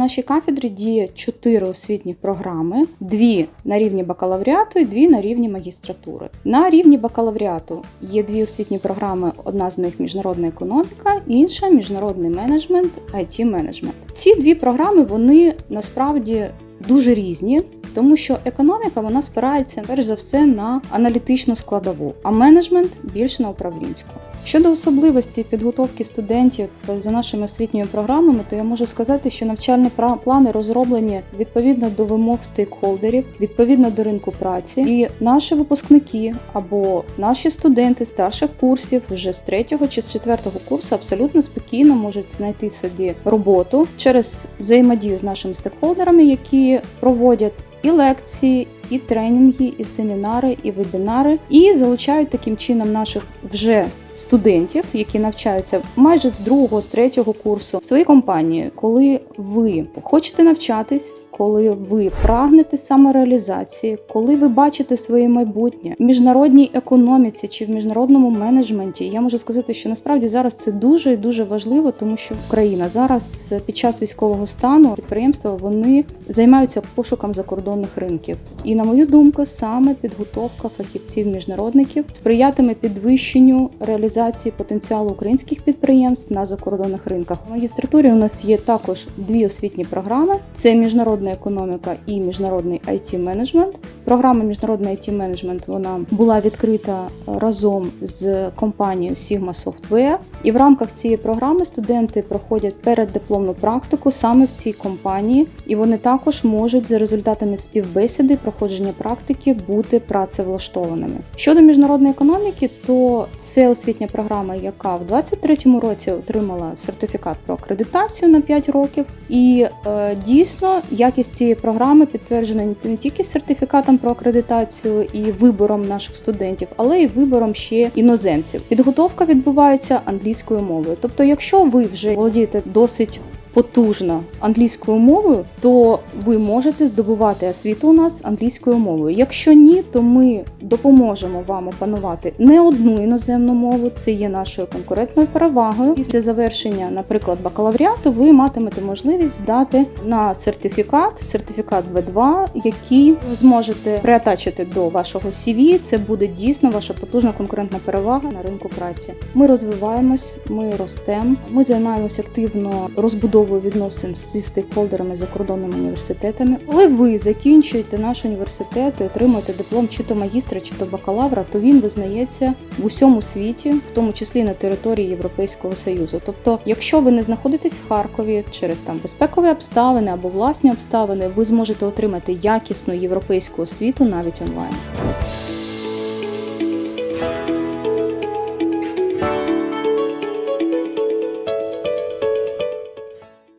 нашій кафедрі діє чотири освітні програми: дві на рівні бакалавріату і дві на рівні магістратури. На рівні бакалавріату є дві освітні програми. Одна з них міжнародна економіка, інша міжнародний менеджмент, it менеджмент. Ці дві програми вони насправді дуже різні. Тому що економіка вона спирається перш за все на аналітичну складову, а менеджмент більше на управлінську. Щодо особливості підготовки студентів за нашими освітніми програмами, то я можу сказати, що навчальні плани розроблені відповідно до вимог стейкхолдерів, відповідно до ринку праці, і наші випускники або наші студенти старших курсів вже з третього чи з четвертого курсу абсолютно спокійно можуть знайти собі роботу через взаємодію з нашими стейкхолдерами, які проводять і лекції, і тренінги, і семінари, і вебінари, і залучають таким чином наших вже студентів, які навчаються майже з другого, з третього курсу в своїй компанії, коли ви хочете навчатись. Коли ви прагнете самореалізації, коли ви бачите своє майбутнє в міжнародній економіці чи в міжнародному менеджменті, я можу сказати, що насправді зараз це дуже і дуже важливо, тому що Україна зараз під час військового стану підприємства вони займаються пошуком закордонних ринків. І на мою думку, саме підготовка фахівців-міжнародників сприятиме підвищенню реалізації потенціалу українських підприємств на закордонних ринках. У магістратурі у нас є також дві освітні програми: це міжнародна економіка і міжнародний it менеджмент. Програма міжнародний it менеджмент вона була відкрита разом з компанією Sigma Software. І в рамках цієї програми студенти проходять переддипломну практику саме в цій компанії, і вони також можуть за результатами співбесіди проходження практики бути працевлаштованими. Щодо міжнародної економіки, то це освітня програма, яка в 2023 році отримала сертифікат про акредитацію на 5 років. І е, дійсно якість цієї програми підтверджена не тільки сертифікатом про акредитацію і вибором наших студентів, але й вибором ще іноземців. Підготовка відбувається англійською мовою. Тобто, якщо ви вже володієте досить потужно англійською мовою, то ви можете здобувати освіту у нас англійською мовою. Якщо ні, то ми допоможемо вам опанувати не одну іноземну мову. Це є нашою конкурентною перевагою. Після завершення, наприклад, бакалавріату, ви матимете можливість здати на сертифікат, сертифікат В2, який ви зможете приатачити до вашого CV. Це буде дійсно ваша потужна конкурентна перевага на ринку праці. Ми розвиваємось, ми ростемо, ми займаємося активно розбудовою відносин зі стейкхолдерами закордонними університетами. Коли ви закінчуєте наш університет і отримуєте диплом чи то магістра, чи то бакалавра, то він визнається в усьому світі, в тому числі на території Європейського Союзу. Тобто, якщо ви не знаходитесь в Харкові через там безпекові обставини або власні обставини, ви зможете отримати якісну європейську освіту навіть онлайн.